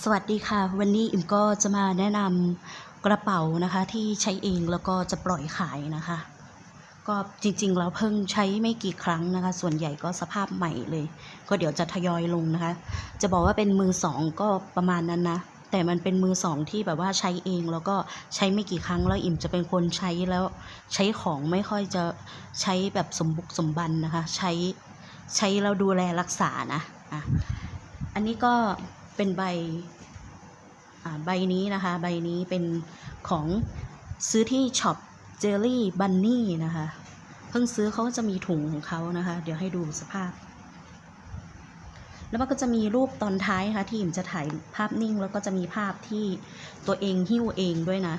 สวัสดีค่ะ วันนี้อิมก็จะมาแนะนำกระเป๋านะคะที่ใช้เองแล้วก็จะปล่อยขายนะคะ ก็จริงๆเราเพิ่งใช้ไม่กี่ครั้งนะคะ ส่วนใหญ่ก็สภาพใหม่เลย ก็เดี๋ยวจะทยอยลงนะคะ จะบอกว่าเป็นมือสองก็ประมาณนั้นนะ แต่มันเป็นมือสองที่แบบว่าใช้เองแล้วก็ใช้ไม่กี่ครั้งแล้วอิ่มจะเป็นคนใช้แล้วใช้ของไม่ค่อยจะใช้แบบสมบุกสมบันนะคะ ใช้ใช้แล้วดูแลรักษานะอะอันนี้ก็ เป็นใบใบนี้นะคะ ใบนี้เป็นของซื้อที่ช็อปเจลลี่บันนี่นะคะ เพิ่งซื้อเขาก็จะมีถุงของเขานะคะ เดี๋ยวให้ดูสภาพ แล้วมันก็จะมีรูปตอนท้ายนะคะที่อิมจะถ่ายภาพนิ่ง แล้วก็จะมีภาพที่ตัวเองหิ้วเองด้วยนะ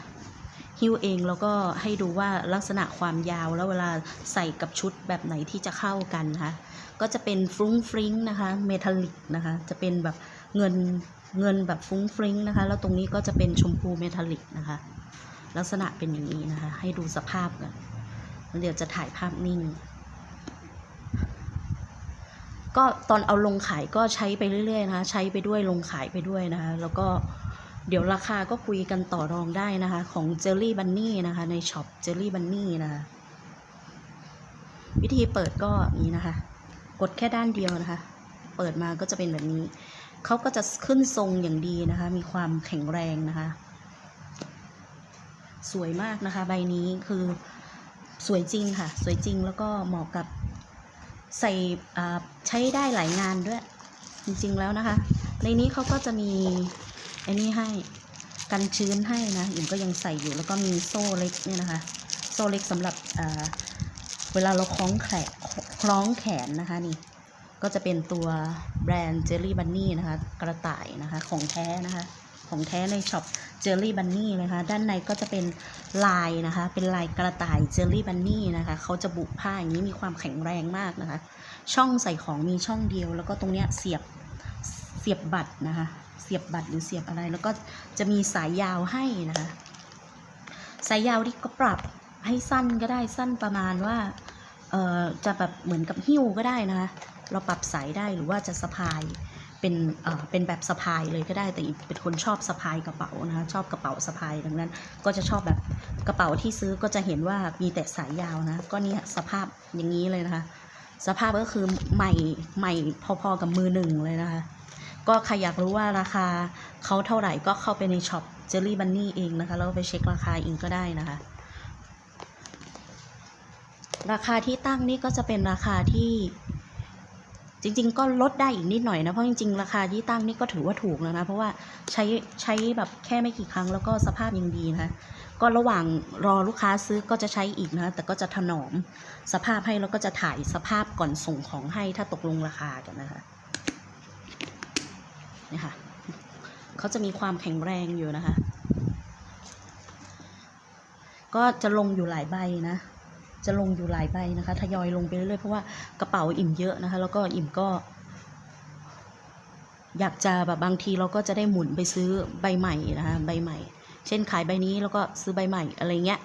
หิ้วเองแล้วก็ให้ดูว่าลักษณะความยาวแล้วเวลาใส่กับชุดแบบไหนที่จะเข้ากันนะคะก็จะเป็นฟรุ้งฟริ้งนะคะเมทัลลิกนะคะ จะเป็นแบบ เงินเงินแบบฟุ้งฟริ้งนะคะ แล้วตรงนี้ก็จะเป็นชมพูเมทัลลิกนะคะ ลักษณะเป็นอย่างนี้นะคะ ให้ดูสภาพกันเดี๋ยวจะถ่ายภาพนิ่ง ก็ตอนเอาลงขายก็ใช้ไปเรื่อยๆนะคะ ใช้ไปด้วยลงขายไปด้วยนะคะ แล้วก็เดี๋ยวราคาก็คุยกันต่อรองได้นะคะ ของเจลลี่บันนี่นะคะ ในช็อปเจลลี่บันนี่นะคะ วิธีเปิดก็นี้นะคะ กดแค่ด้านเดียวนะคะ เปิดมาก็จะเป็นแบบนี้ เขาก็จะขึ้นทรงอย่างดีนะคะ มีความแข็งแรงนะคะ สวยมากนะคะ ใบนี้คือสวยจริงค่ะ สวยจริงแล้วก็เหมาะกับใส่ใช้ได้หลายงานด้วย จริงๆแล้วนะคะ ในนี้เขาก็จะมีไอ้นี่ให้กันชื้นให้นะอิ่มก็ยังใส่อยู่แล้วก็มีโซ่เล็กเนี่ยนะคะ โซ่เล็กสำหรับเวลาเราคล้องแขนคล้องแขนนะคะนี่ ก็จะเป็นตัวแบรนด์ Jelly Bunny นะคะ กระต่ายนะคะของแท้นะคะ ของแท้ในช็อป Jelly Bunny นะคะ ด้านในก็จะเป็นลายนะคะ เป็นลายกระต่าย Jelly Bunny นะคะเขาจะบุผ้าอย่างนี้มีความแข็งแรงมากนะคะ ช่องใส่ของมีช่องเดียว แล้วก็ตรงเนี้ยเสียบเสียบบัตรนะคะ เสียบบัตรหรือเสียบอะไร แล้วก็จะมีสายยาวให้นะคะ สายยาวที่ก็ปรับให้สั้นก็ได้สั้นประมาณว่าเอ่อจะแบบเหมือนกับหิ้วก็ได้นะคะ เราปรับสายได้หรือว่าจะสะพายเป็นเอ่อเป็นแบบสะพายเลยก็ได้แต่อีกเป็นคนชอบสะพายกระเป๋านะคะชอบกระเป๋าสะพายดังนั้น ก็จะชอบแบบกระเป๋าที่ซื้อก็จะเห็นว่ามีแต่สายยาวนะก็เนี่ยสภาพอย่างนี้เลยนะคะ สภาพก็คือใหม่ใหม่พอๆกับมือหนึ่งเลยนะคะ ก็ใครอยากรู้ว่าราคาเขาเท่าไหร่ก็เข้าไปในช็อปเจลลี่บันนี่เองนะคะแล้วไปเช็คราคาเองก็ได้นะคะ ราคาที่ตั้งนี่ก็จะเป็นราคาที่ จริง ๆ ก็ลดได้อีกนิดหน่อยนะ เพราะจริง ๆ ราคาที่ตั้งนี่ก็ถือว่าถูกแล้วนะ เพราะว่าใช้ใช้แบบแค่ไม่กี่ครั้งแล้วก็สภาพยังดีนะคะก็ระหว่างรอลูกค้าซื้อก็จะใช้อีกนะแต่ก็จะถนอมสภาพให้แล้วก็จะถ่ายสภาพก่อนส่งของให้ถ้าตกลงราคากันนะคะนี่ค่ะเขาจะมีความแข็งแรงอยู่นะคะ ก็จะลงอยู่หลายใบนะ จะลงอยู่หลายใบนะคะทยอยลงไปเรื่อยๆเพราะว่ากระเป๋าอิ่มเยอะนะคะ แล้วก็อิ่มก็ อยากจะแบบบางทีเราก็จะได้หมุนไปซื้อใบใหม่นะคะใบใหม่ เช่นขายใบนี้แล้วก็ซื้อใบใหม่อะไรเงี้ย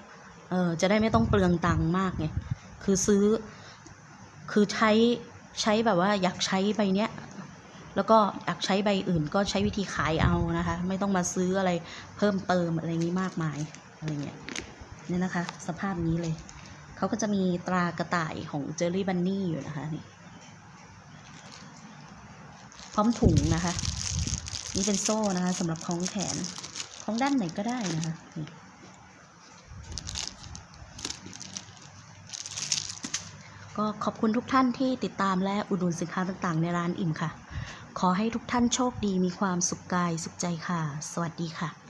เออจะได้ไม่ต้องเปลืองตังค์มากไงคือซื้อ คือใช้ใช้แบบว่าอยากใช้ใบเนี้ยแล้วก็อยากใช้ใบอื่นก็ใช้วิธีขายเอานะคะ ไม่ต้องมาซื้ออะไรเพิ่มเติมอะไรนี้มากมายอะไรเงี้ยเนี่ยนะคะ สภาพนี้เลย เขาก็จะมีตรากระต่ายของเจอรี่บันนี่อยู่นะคะนี่พร้อมถุงนะคะ นี่เป็นโซ่นะคะสำหรับคล้องแขนคล้องด้านไหนก็ได้นะคะนี่ก็ขอบคุณทุกท่านที่ติดตามและอุดหนุนสินค้าต่างๆ ในร้านอิ่มค่ะ ขอให้ทุกท่านโชคดีมีความสุขกายสุขใจค่ะ สวัสดีค่ะ